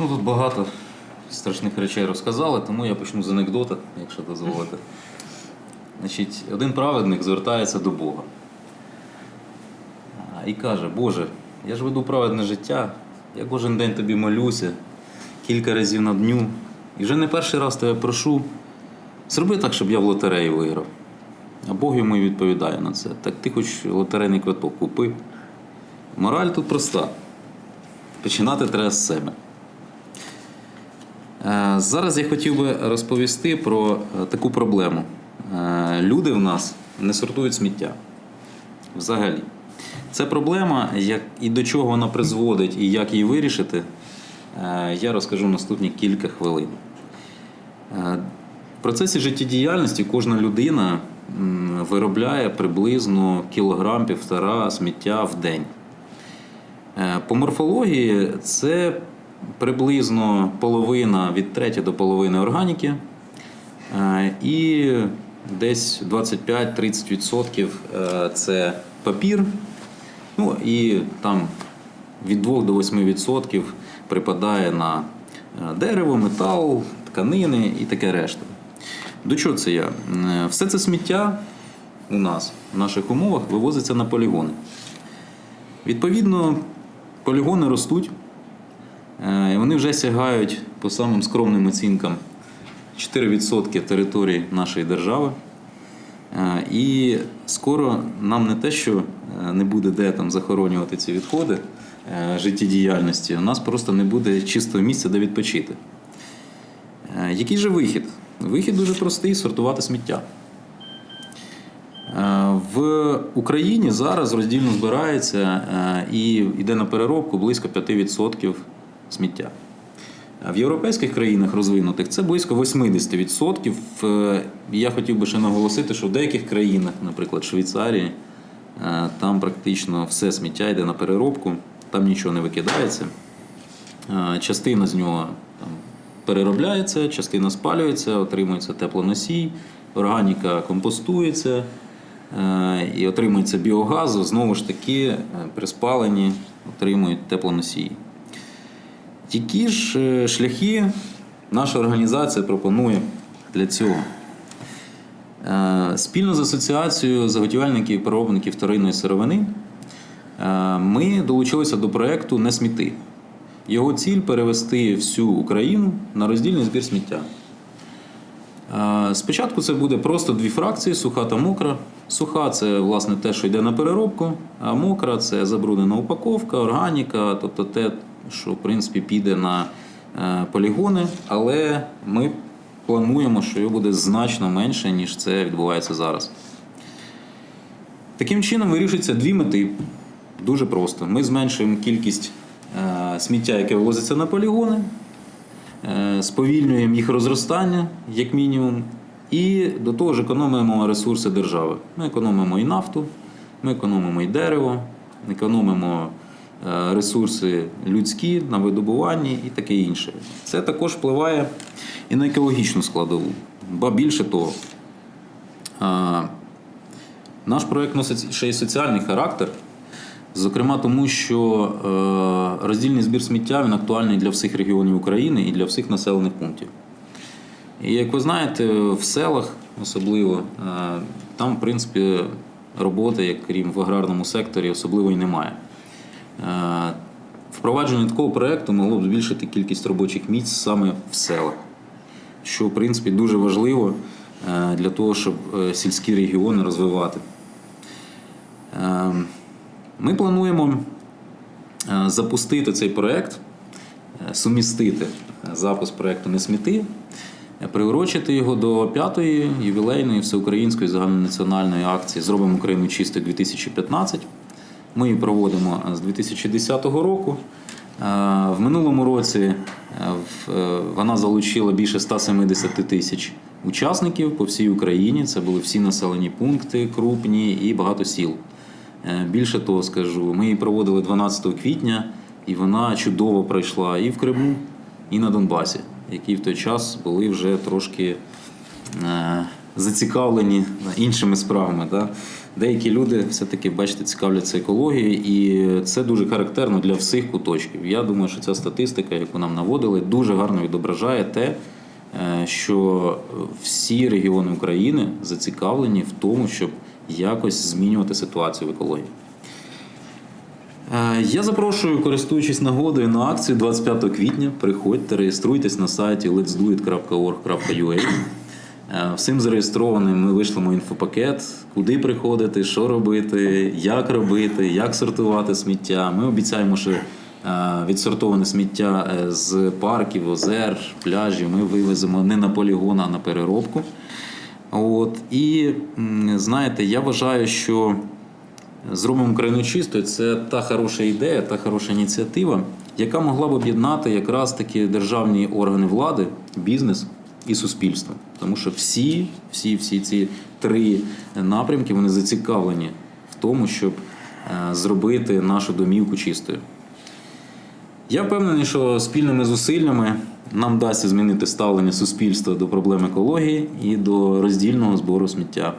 Ну, тут багато страшних речей розказали, тому я почну з анекдота, якщо дозволите. Значить, один праведник звертається до Бога і каже: Боже, я ж веду праведне життя, я кожен день тобі молюся, кілька разів на дню. І вже не перший раз тебе прошу, зроби так, щоб я в лотереї виграв. А Бог йому і відповідає на це. Так ти хоч лотерейний квиток купи. Мораль тут проста. Починати треба з себе. Е, Зараз я хотів би розповісти про е, таку проблему. Е, Люди в нас не сортують сміття. Взагалі. Це проблема, як і до чого вона призводить, і як її вирішити, я розкажу наступні кілька хвилин. В процесі життєдіяльності кожна людина виробляє приблизно кілограм півтора сміття в день. По морфології це приблизно половина від треті до половини органіки, е, і десь 25-30% е, це папір. Ну і там від 2 до 8% припадає на е, дерево, метал, тканини і таке решта. До чого це я? Все це сміття у нас в наших умовах вивозиться на полігони. Відповідно, полігони ростуть, і вони вже сягають по самим скромним оцінкам 4% території нашої держави. Е, І скоро нам не те, що е, не буде де там захоронювати ці відходи е, життєдіяльності, у нас просто не буде чистого місця, де відпочити. Е, Який же вихід? Вихід дуже простий сортувати сміття. Е, В Україні зараз роздільно збирається е, і йде на переробку близько 5% сміття. В європейських країнах розвинутих це близько 80%. Е, Я хотів би ще наголосити, що в деяких країнах, наприклад, Швейцарії, е, там практично все сміття йде на переробку, там нічого не викидається. Е, Частина з нього там, переробляється, частина спалюється, отримується теплоносій, органіка компостується і отримується біогаз. Знову ж таки, при спаленні отримують теплоносії. Які ж е, шляхи наша організація пропонує для цього? Е, Спільно з асоціацією заготівельників і переробників вторинної сировини е, ми долучилися до проєкту Не сміти. Його ціль перевести всю Україну на роздільний збір сміття. Спочатку це буде просто дві фракції: суха та мокра. Суха це власне те, що йде на переробку, а мокра це забруднена упаковка, органіка, тобто те, що в принципі піде на е, полігони, але ми плануємо, що його буде значно менше, ніж це відбувається зараз. Таким чином вирішуються дві мети. Дуже просто. Ми зменшуємо кількість е, сміття, яке вивозиться на полігони, е, сповільнюємо їх розростання, як мінімум, і до того ж економимо ресурси держави. Ми економимо і нафту, ми економимо і дерево, економимо ресурси людські на видобуванні і таке інше. Це також впливає і на екологічну складову. Ба більше того, е, наш проєкт носить ще й соціальний характер. Зокрема, тому що е, роздільний збір сміття він актуальний для всіх регіонів України і для всіх населених пунктів. І як ви знаєте, в селах особливо, е, там, в принципі, роботи, як крім в аграрному секторі, особливо і немає. Е, Впровадження такого проєкту могло б збільшити кількість робочих місць саме в селах, що, в принципі, дуже важливо е, для того, щоб е, сільські регіони розвивати. Ми плануємо запустити цей проєкт, сумістити запуск проєкту Не сміти, приурочити його до п'ятої ювілейної всеукраїнської загальнонаціональної акції Зробимо Україну чистою 2015. Ми її проводимо е, з 2010 року. Е, В минулому році е, вона залучила більше 170 тисяч учасників по всій Україні. Це були всі населені пункти, крупні і багато сіл. Більше того скажу, ми її проводили 12 квітня, і вона чудово пройшла і в Криму, і на Донбасі, які в той час були вже трошки зацікавлені іншими справами. Да? Деякі люди все-таки, бачите, цікавляться екологією, і це дуже характерно для всіх куточків. Я думаю, що ця статистика, яку нам наводили, дуже гарно відображає те, е, що всі регіони України зацікавлені в тому, щоб якось змінювати ситуацію в екології. Е, Я запрошую, користуючись нагодою на акцію 25 квітня. Приходьте, реєструйтесь на сайті letsdoit.org.ua. Е, Всім зареєстрованим ми вийшлемо інфопакет, куди приходити, що робити, як робити, як сортувати сміття. Ми обіцяємо, що е, відсортоване сміття е, з парків, озер, пляжів ми вивеземо не на полігон, а на переробку. От. І знаєте, я вважаю, що Зробимо Україну чистою це та хороша ідея, та хороша ініціатива, яка могла б об'єднати якраз таки державні органи влади, бізнес і суспільство. Тому що всі, всі, всі ці три напрямки вони зацікавлені в тому, щоб е, зробити нашу домівку чистою. Я впевнений, що спільними зусиллями нам вдасться змінити ставлення суспільства до проблем екології і до роздільного збору сміття.